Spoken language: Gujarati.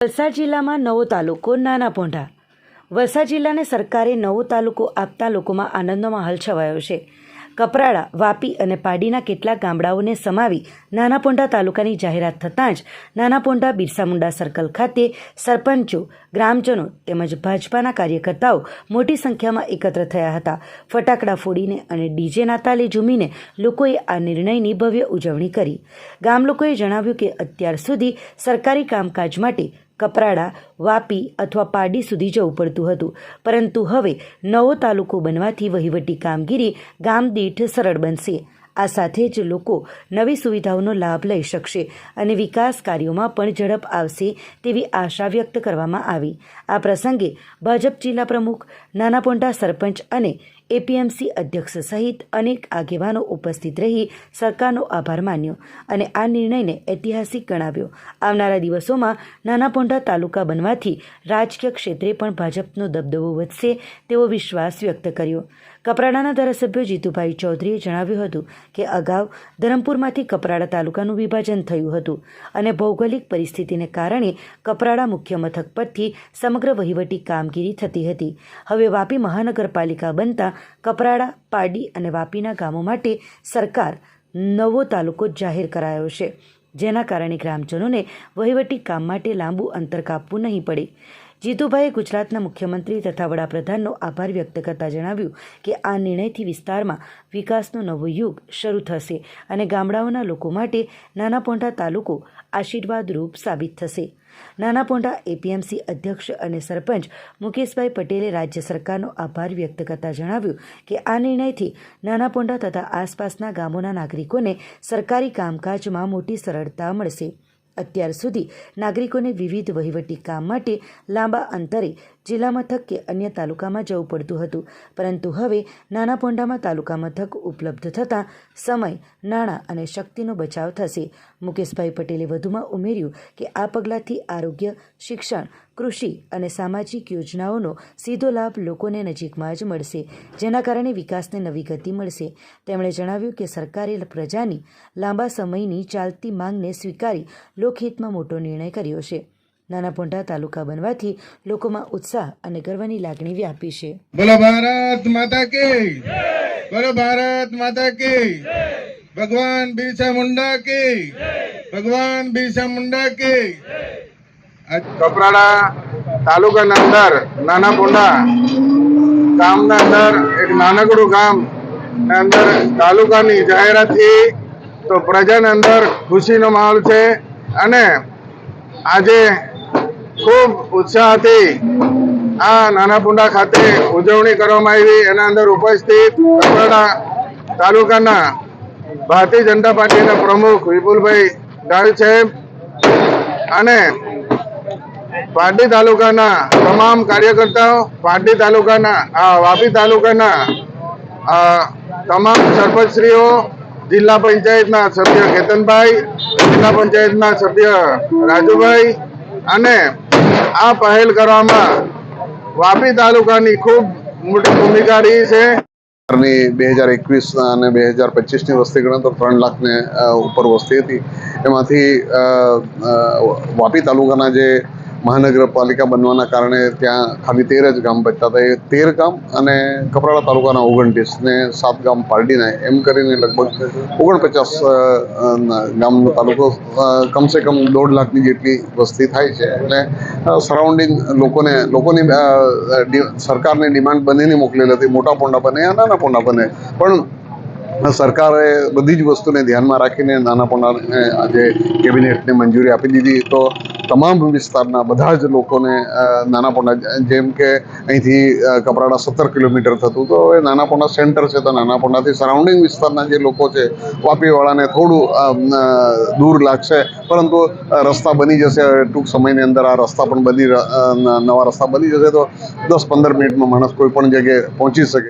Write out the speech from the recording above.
વલસાડ જિલ્લામાં નવો તાલુકો નાના પોંઢા. વલસાડ જિલ્લાને સરકારે નવો તાલુકો આપતા લોકોમાં આનંદનો માહોલ છવાયો છે. કપરાડા, વાપી અને પાડીના કેટલાક ગામડાઓને સમાવી નાના પોંઢા તાલુકાની જાહેરાત થતાં જ નાના પોંઢા બિરસા મુંડા સર્કલ ખાતે સરપંચો, ગ્રામજનો તેમજ ભાજપાના કાર્યકર્તાઓ મોટી સંખ્યામાં એકત્ર થયા હતા. ફટાકડા ફોડીને અને ડીજેના તાલે ઝૂમીને લોકોએ આ નિર્ણયની ભવ્ય ઉજવણી કરી. ગામ લોકોએ જણાવ્યું કે અત્યાર સુધી સરકારી કામકાજ માટે કપરાડા, વાપી અથવા પારડી સુધી જવું પડતું હતું. પરંતુ હવે નવો તાલુકો બનવાથી વહીવટી કામગીરી ગામ દીઠ સરળ બનશે. આ સાથે જ લોકો નવી સુવિધાઓનો લાભ લઈ શકશે અને વિકાસ કાર્યોમાં પણ ઝડપ આવશે તેવી આશા વ્યક્ત કરવામાં આવી. આ પ્રસંગે ભાજપ જિલ્લા પ્રમુખ, નાના પોંટા સરપંચ અને એપીએમસી અધ્યક્ષ સહિત અનેક આગેવાનો ઉપસ્થિત રહી સરકારનો આભાર માન્યો અને આ નિર્ણયને ઐતિહાસિક ગણાવ્યો. આવનારા દિવસોમાં નાના પોંઢા તાલુકા બનવાથી રાજકીય ક્ષેત્રે પણ ભાજપનો દબદબો વધશે તેવો વિશ્વાસ વ્યક્ત કર્યો. કપરાડાના ધારાસભ્ય જીતુભાઈ ચૌધરીએ જણાવ્યું હતું કે અગાઉ ધરમપુરમાંથી કપરાડા તાલુકાનું વિભાજન થયું હતું અને ભૌગોલિક પરિસ્થિતિને કારણે કપરાડા મુખ્ય મથક પરથી સમગ્ર વહીવટી કામગીરી થતી હતી. હવે વાપી મહાનગરપાલિકા બનતા કપરાડા પારડી અને વાપીના ગામો માટે સરકાર નવો તાલુકો જાહેર કરાયો છે. જેના કારણે ગ્રામજનોને વહીવટી કામ માટે લાંબુ અંતર કાપવું નહીં પડે. જીતુભાઈએ ગુજરાતના મુખ્યમંત્રી તથા વડાપ્રધાનનો આભાર વ્યક્ત કરતા જણાવ્યું કે આ નિર્ણયથી વિસ્તારમાં વિકાસનો નવો યુગ શરૂ થશે અને ગામડાઓના લોકો માટે નાના પોંઢા તાલુકો આશીર્વાદરૂપ સાબિત થશે. નાના પોંઢા એપીએમસી અધ્યક્ષ અને સરપંચ મુકેશભાઈ પટેલે રાજ્ય સરકારનો આભાર વ્યક્ત કરતા જણાવ્યું કે આ નિર્ણયથી નાના પોંઢા તથા આસપાસના ગામોના નાગરિકોને સરકારી કામકાજમાં મોટી સરળતા મળશે. અત્યાર સુધી નાગરિકોને વિવિધ વહીવટી કામ માટે લાંબા અંતરે જિલ્લા મથક કે અન્ય તાલુકામાં જવું પડતું હતું. પરંતુ હવે નાના પોંડામાં તાલુકા મથક ઉપલબ્ધ થતાં સમય, નાણાં અને શક્તિનો બચાવ થશે. મુકેશભાઈ પટેલે વધુમાં ઉમેર્યું કે આ પગલાંથી આરોગ્ય, શિક્ષણ કૃષિ અને સામાજિક યોજનાઓનો સીધો લાભ લોકોને નજીકમાં જ મળશે, જેના કારણે વિકાસને નવી ગતિ મળશે. તેમણે જણાવ્યું કે સરકારે પ્રજાની લાંબા સમયની ચાલતી માંગને સ્વીકારી લોકહિતમાં મોટો નિર્ણય કર્યો છે. નાના પોંઢા તાલુકા બનવાથી લોકોમાં ઉત્સાહ અને ગર્વની લાગણી વ્યાપી છે. બોલો ભારત માતા કે બોલો ભારત માતા કે ભગવાન બિરસા મુંડા કે ભગવાન બિરસા મુંડા કી કપરાડા તાલુકાના અંદર નાના પોંડા ગામના અંદર, એક નાનકડું ગામ અંદર તાલુકાની જાહેરાત તો પ્રજાના અંદર ખુશીનો માહોલ છે અને આજે ખૂબ ઉત્સાહથી આ નાના પુંડા ખાતે ઉજવણી કરવામાં આવી. એના અંદર ઉપસ્થિત કપરાડા તાલુકાના ભારતીય જનતા પાર્ટીના પ્રમુખ વિપુલભાઈ ડાળ સાહેબ અને પારડી તાલુકાના તમામ કાર્યકર્તાઓ, પારડી તાલુકાના વાપી તાલુકાના તમામ સરપંચશ્રીઓ, જિલ્લા પંચાયતના સભ્ય કેતનભાઈ, જિલ્લા પંચાયતના સભ્ય રાજુભાઈ અને આ પહેલ કરવામાં વાપી તાલુકાની ખૂબ મોટી ભૂમિકા રહી છે. બે હજાર એકવીસ અને બે હજાર પચીસની વસ્તી ગણતર ત્રણ લાખને ઉપર વસ્તી હતી. એમાંથી વાપી તાલુકાના જે મહાનગરપાલિકા બનવાના કારણે ત્યાં ખાલી તેર જ ગામ બચતા હતા. એ તેર ગામ અને કપરાડા તાલુકાના ઓગણત્રીસ ને સાત ગામ પાડીને એમ કરીને લગભગ ઓગણપચાસ ગામનો તાલુકો કમસે કમ દોઢ લાખની જેટલી વસ્તી થાય છે. એટલે સરાઉન્ડિંગ લોકોને, લોકોની સરકારની ડિમાન્ડ બંનેની મોકલેલી હતી મોટા પોંડા બને યા નાના પોંડા બને. પણ સરકારે બધી જ વસ્તુને ધ્યાનમાં રાખીને નાના પોંડાને આજે કેબિનેટને મંજૂરી આપી દીધી. તો તમામ વિસ્તારના બધા જ લોકોને નાના પોંડા જેમ કે અહીંથી કપરાડા સત્તર કિલોમીટર થતું. તો હવે નાના પોંડા સેન્ટર છે, તો નાના પોંડાથી સરાઉન્ડિંગ વિસ્તારના જે લોકો છે, વાપીવાળાને થોડું દૂર લાગશે. પરંતુ રસ્તા બની જશે. ટૂંક સમયની અંદર આ રસ્તા પણ બની નવા રસ્તા બની જશે. તો દસ પંદર મિનિટમાં માણસ કોઈ પણ જગ્યાએ પહોંચી શકે.